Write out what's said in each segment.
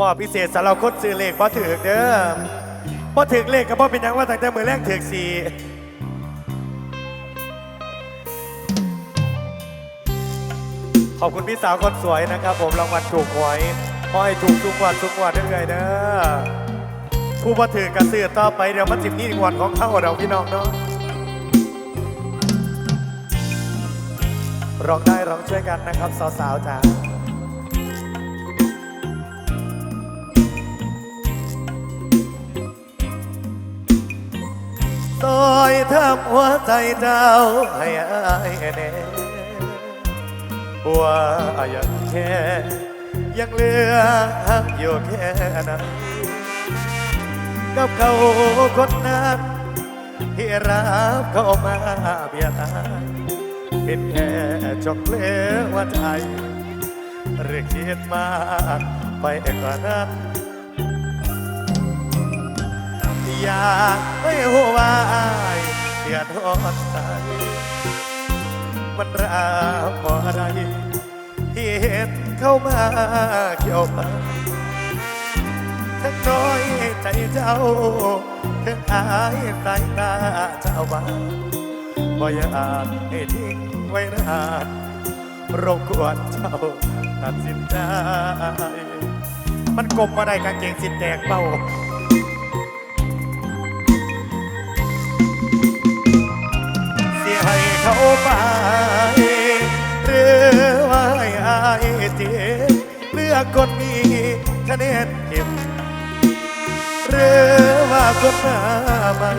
มอบพิเศษสำหรับคนซื้อเลขพอถือเด้อพอถือเลขก็พอเป็นยังว่าตั้งแต่มือแรกถือสี่ขอบคุณพี่สาวคนสวยนะครับ ผมรางวัลถูกหวยขอให้ถูกทุกงวันทุกงวันเรื่อยๆเด้อผู้พอถือกระสือต่อไปเดี๋ยวมันจิบนี่งวันของเข้าเราพี่น้องเนาะร้องได้ร้องช่วยกันนะครับสาวๆจ้า ซอยทำหัวใจเจ้าให้อายแน่ว่ายังแค่ยังเหลือหักอยู่แค่นั้นกับเขาคนนั้นที่รับเข้ามาเบียดาเป็นแค่จอกเลือว่าใจหรือคิดมากไปกว่านั้น อยากไม่หัวาอายเดือดร้อนใจมันราพอะไรที่เห็นเข้ามาเกี่ยวพันทั้งน้อยใจเจ้าทั้งอายสายตาเจ้าบ้านบ่อยากให้ทิ้งไว้นานรบกวนเจ้าตัดสินใจมันกลมมาได้กางเกงสิแดงเป้า เขาไปหรือว่าให้อายเจเลือกคนมีคะแนนเก็บหรือว่าคนหน้าใหม่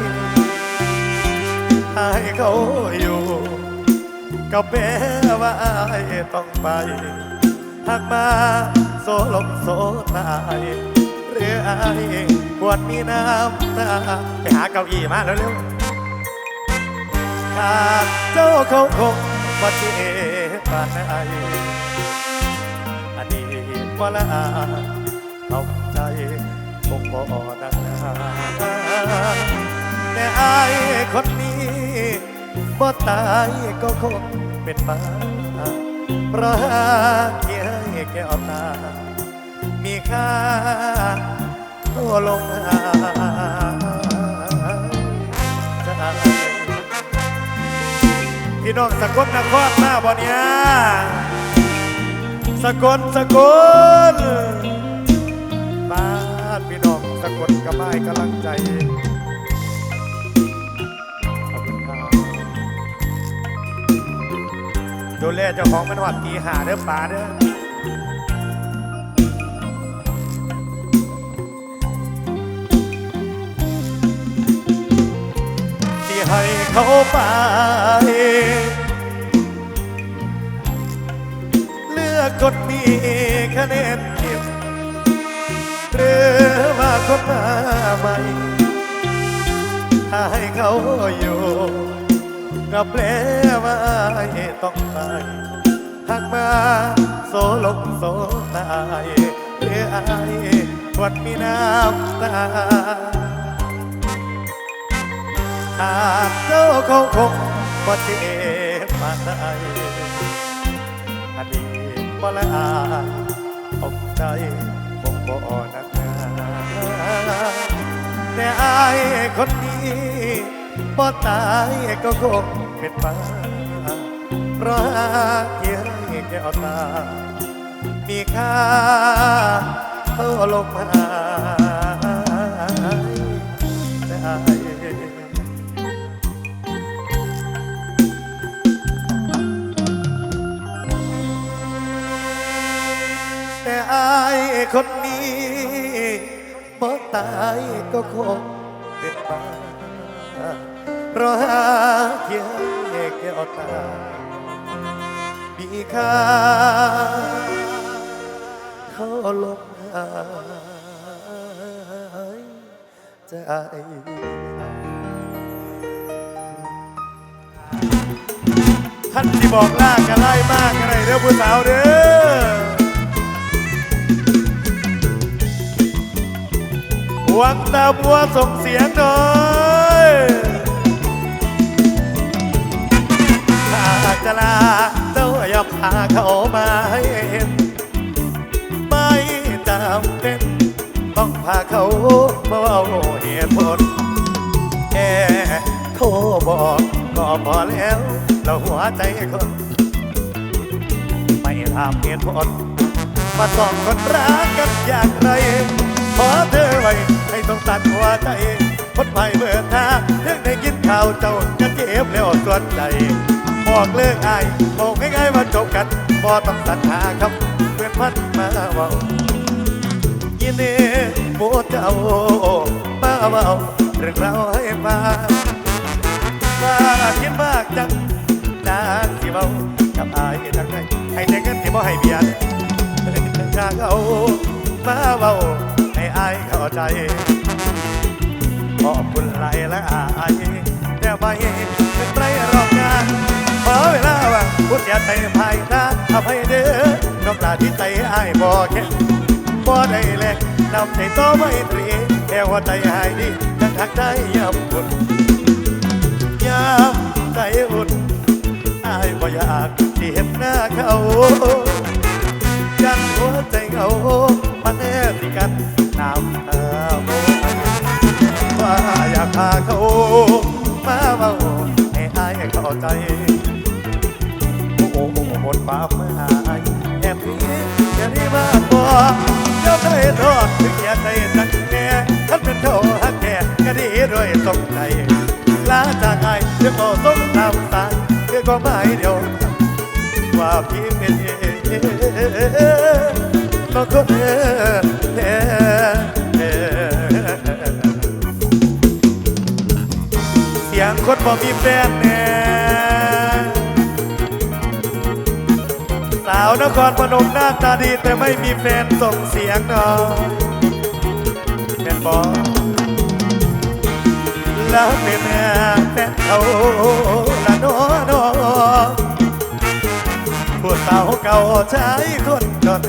ให้เขาอยู่ก็แปลว่าไอายต้องไปหากมาโซลมโซตายหรือไอายควรมีน้ำตาไปหาเก้าอี้มาเร็วๆ ขาดเจ้าเขาคงบ่เจ็บปานใดอดีตว่ละเอาใจคงบ่ดังนาแต่อายคนนี้บ่ตายก็คงเป็นมาเพราะหากเกียให้แก้วตา มีค่าตัวลงหา พี่น้องสกลนครมาบ่เนี่ยสกลสกลบ้านพี่น้องสกลกับไม้กำลังใจขอบคุณครับดูแลเจ้าของมันหวัดตีหาเด้อป่าเด้อที่ให้ เขาไป เลือกคนมีคะแนนเก็บหรือว่าคนมาใหม่ถ้าให้เขาอยู่ก็แปลว่าต้องไปหากมาโซลงโซตาย หรืออายควรมีน้ำตาากเจ้าเขาคงบ่เจ็บมาไดอดีตบ่ละอาอกใจคงบ่อนักหนาแต่อายคนนี้บ่ตายก็คงเป็นมาเพราะหากเกียรติแก้วตา มีค่าเท่าลมหา คนนี้บ่ตายก็คงเป็นมาเพราะหาเพียงแก้วตามีค่าเขาลงหายใจท่านที่บอกลากกันไล่มากกันไรเด้อผู้สาวเด้อ วังตาบัวส่งเสียงหน่อยถ้าหากจะลาเจ้าอย่าพาเขามาให้เห็น ไม่จำเป็น ต้องพาเขามาเอาเหตุผลแค่โทรบอกก็พอแล้วเราหัวใจคนไม่ถามเหตุผลมาสองคนรักกันอย่างไรขอเธอไว้ ต้องตัดหัวใจคนไปเบื่อหน้าเรื่องได้กินข้าวเจ้าจะเจ็บแล้วส่วนใจบอกเลิกไอายบอกง่ายๆว่าจบกันบอต้องตัดหาคำเพื่อนพันมาเว่ายินดีโมเจ้ามาเว่าเรื่องเราให้ฟังว่าคิดมากจังจากสิเมากับอายจังไงให้แต่เงินที่บ่ให้เบียดจากเอามาเบา อายเข้าใจขอบคุณหลายละอายแต่ไม่เป็นไรรอบงานขอเวลาว่างพูดอย่าใจภายหน้าอภัยเด้อนอกจาที่ใจอายบ่แค่บ่ได้แลกนำใจต่อไม่ตรีแค่ว่าใจหายดีจังทักใจยำบุญยามใจอุ่นอายบ่อยากที่เห็นหน้าเขายันหัวใจเหงามาแนบติกัน น้ำตาโมว่าอยากพาเขามาเมาให้อายเข้าใจ โอ้โอ้โอ้หมดปากไม่หายแอบนี้แค่นี้มากกว่าเจ้าได้ทอดถึงอยากได้จังแน่ท่านเป็นเท่าฮักแก่ก็ดีด้วยสมใจลาจากไอ้เดี๋ยวก็ต้องตามสายเดี๋ยวก็ไม่เดียวว่าพี่เป็นเอ คนเอเสียงคนบ่มีแฟนแน่สาวนครพนมหน้าตาดีแต่ไม่มีแฟนส่งเสียงนอแฟนบอกแล้วเป็นแม่แฟนเขาละโนโนผู้สาวเก่าใชายคนจน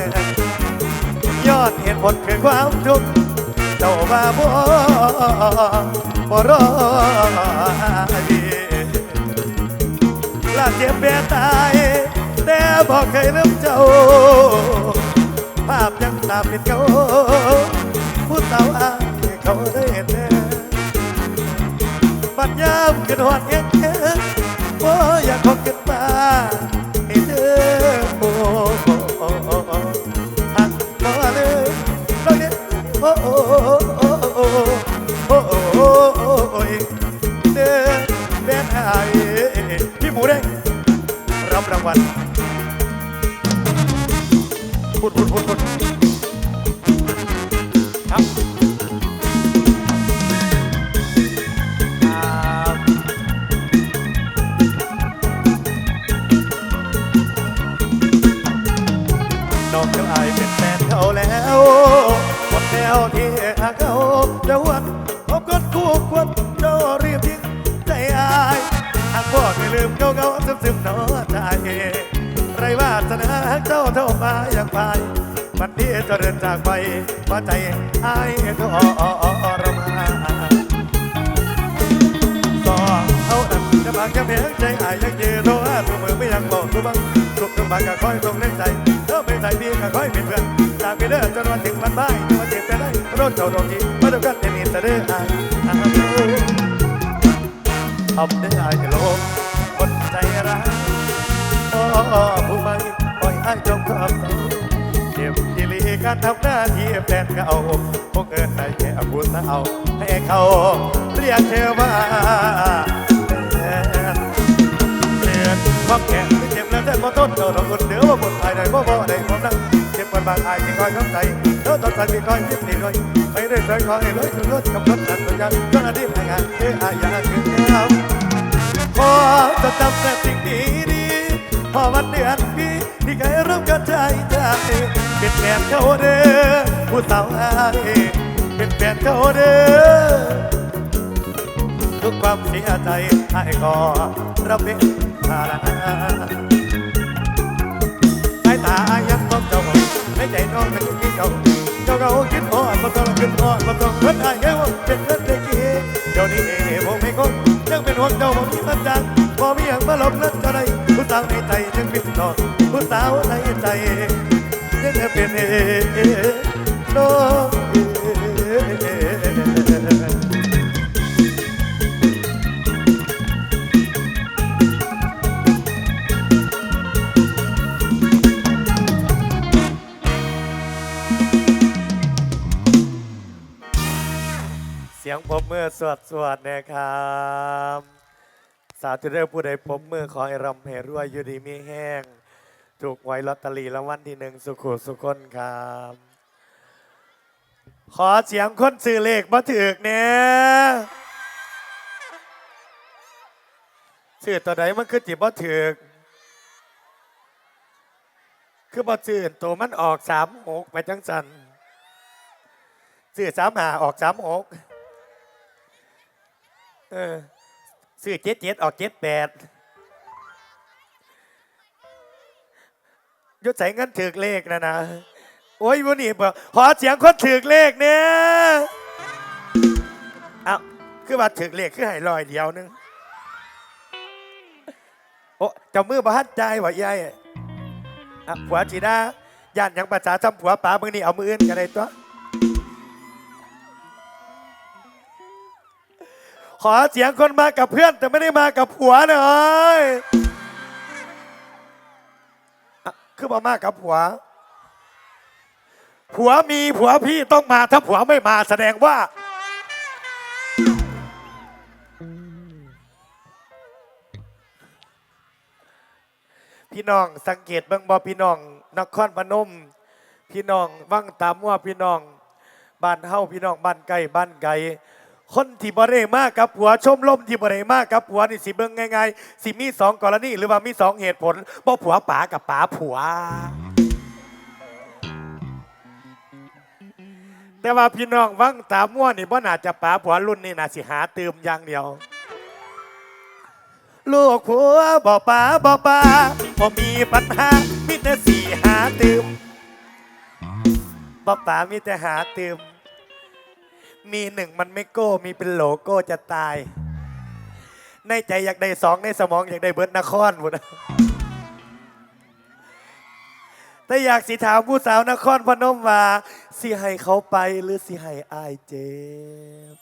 ยอดเหตุผลคือความทุกข์เจ้าบ้าบ่บ่รอ ดีลาเจ็บแผลตายแต่บอกเคยลืมเจ้า ภาพยังตามเป็นเขาผู้สาวอายเขาได้เห็นแน่บัดยามขึ้นหอดแง่แง่ว่อยากขอขึ้นมา นอายพี่หมูเด้งรับรางวัลพุดพุดพุดพุด เก่าเก่าซึมซึมๆเนอใจไรว่าสนาเจ้าเท่ามาอย่างไปวันที่จะเดินจากไปว่าใจไอายทรมานสอเอาดันจะบางจะเพียงใจอายยังยืนโทรหาตัวมือไม่ยังบอกตัวบังสุขทุกบางก็คอยตรงเล่นใจเธอไม่ใจดีก็คอยเป็นเพื่อนจากไปเด้อจนวันถึงวันบ่ายวันเจ็บแต่ได้รถเจ้าดอกทีมาดูกันเป็นอินแต่เด้ออายอายทำได้ไอายจะลงคนใจร้าย โอ้ผู้ไม่ปล่อยอายจมความเศร้าเจ็บที่ลีการทำหน้าที่แฟนเก่าพวกเอินได้แค่พูดเอา ให้เขาเรียกเธอว่าเดือนความแข็งที่เจ็บแล้วแต่พอต้นเจ้าดอกคนเดียวว่าบนภายในบ่บ่ได้ความรักเจ็บปวดบางอายที่คอยเข้าใจเธอตอนใจที่คอยคิดดีด้วยไปเรื่อยๆคอยเลยถึงรถกับรถจัดตัวอย่างก็อดีตให้งานเธออายาคือแล้วขอจะจำแต่สิ่งดีดี พอวันเดือนปีที่เคยร่วมกันใจใจเป็นแฟนเขาเด้อผู้สาวอายเป็นแฟนเขาเด้อทุกความเสียใจให้ก่อรับเป็นภาระสายตายังต้องเจ้าให้ใจน้องเป็นที่เก่าเจ้าเก่าคิดอ่อนมาต้องขึ้นอ่อนมาต้องเพิ่นให้เงี้ว่าเป็นเงินได้กี่ เดี๋ยวนี้ผมไม่คงยังเป็นห่วงเจ้าบ่มีมันจังบ่มีอย่างมาหลบเลินเจ้าใดผู้สาวในใจยังเป็นดอกผู้สาวในใจยังเป็นเอน้องเอ สียงปรบมือสวดสวดนะครับ สาธุเด้อผู้ใดปรบมือขอให้รำให้รวยอยู่ดีมีแห้ง ถูกไว้ลอตเตอรี่รางวัลที่หนึ่งสุขุสุขคนครับ ขอเสียงคนซื้อเลขมาถือกเนี่ยซื้อตัวไหนมันคือจิบบ่ถือกคือบ่ซื้อตัวมันออกสามหกไปจังสันซื้อสามหาออกสามหก เออซื้อเจ็ดเจ็ดออกเจ็ดแปดยศใส่เงินถือเลขนะนะ โอ้ยวันนี้บอกขอเสียงคนถือเลขเนี่ยเอาคือว่าถือเลขคือให้ลอยเดียวนึง โอ้เจ้ามือบ้านใจหวะยายอะผัวจีดาย่านยังภาษาทำผัวป๋าเมึงนี่เอามืออื่นกันเลยตัว ขอเสียงคนมากับเพื่อน แต่ไม่ได้มากับผัวหน่อยอคือมามากับผัว ผัวมีผัวพี่ต้องมาถ้าผัวไม่มาแสดงว่า พี่น้องสังเกตบิ่งบ่พี่น้องนครพนม พี่น้องวังตามว่าพี่น้องบ้านเฮาพี่น้องบ้านไกลบ้านไกล คนที่บ่ได้มากกับผัวชมลมที่บ่ได้มากกับผัวนี่สิเบิ่งง่ายๆสิมีสองกรณีหรือว่ามีสองเหตุผลบ่ผัวป๋ากับป๋าผัว แต่ว่าพี่น้องวังตามมั่วนี่บ่น่าจะป๋าผัวรุ่นนี่น่าสิหาเติมอย่างเดียว ลูกผัวบ่ป๋าบ่ป๋าบ่มีปัญหามีแต่สีหาเติมบ่ป๋ามีแต่หาเติม มีหนึ่งมันไม่โก้ มีเป็นโหลโก้จะตาย ในใจอยากได้สองในสมองอยากได้เบิร์ดนครหมดแต่อยากสิถามผู้สาวนครพนมว่าสิให้เขาไปหรือสิให้อายเจ็บ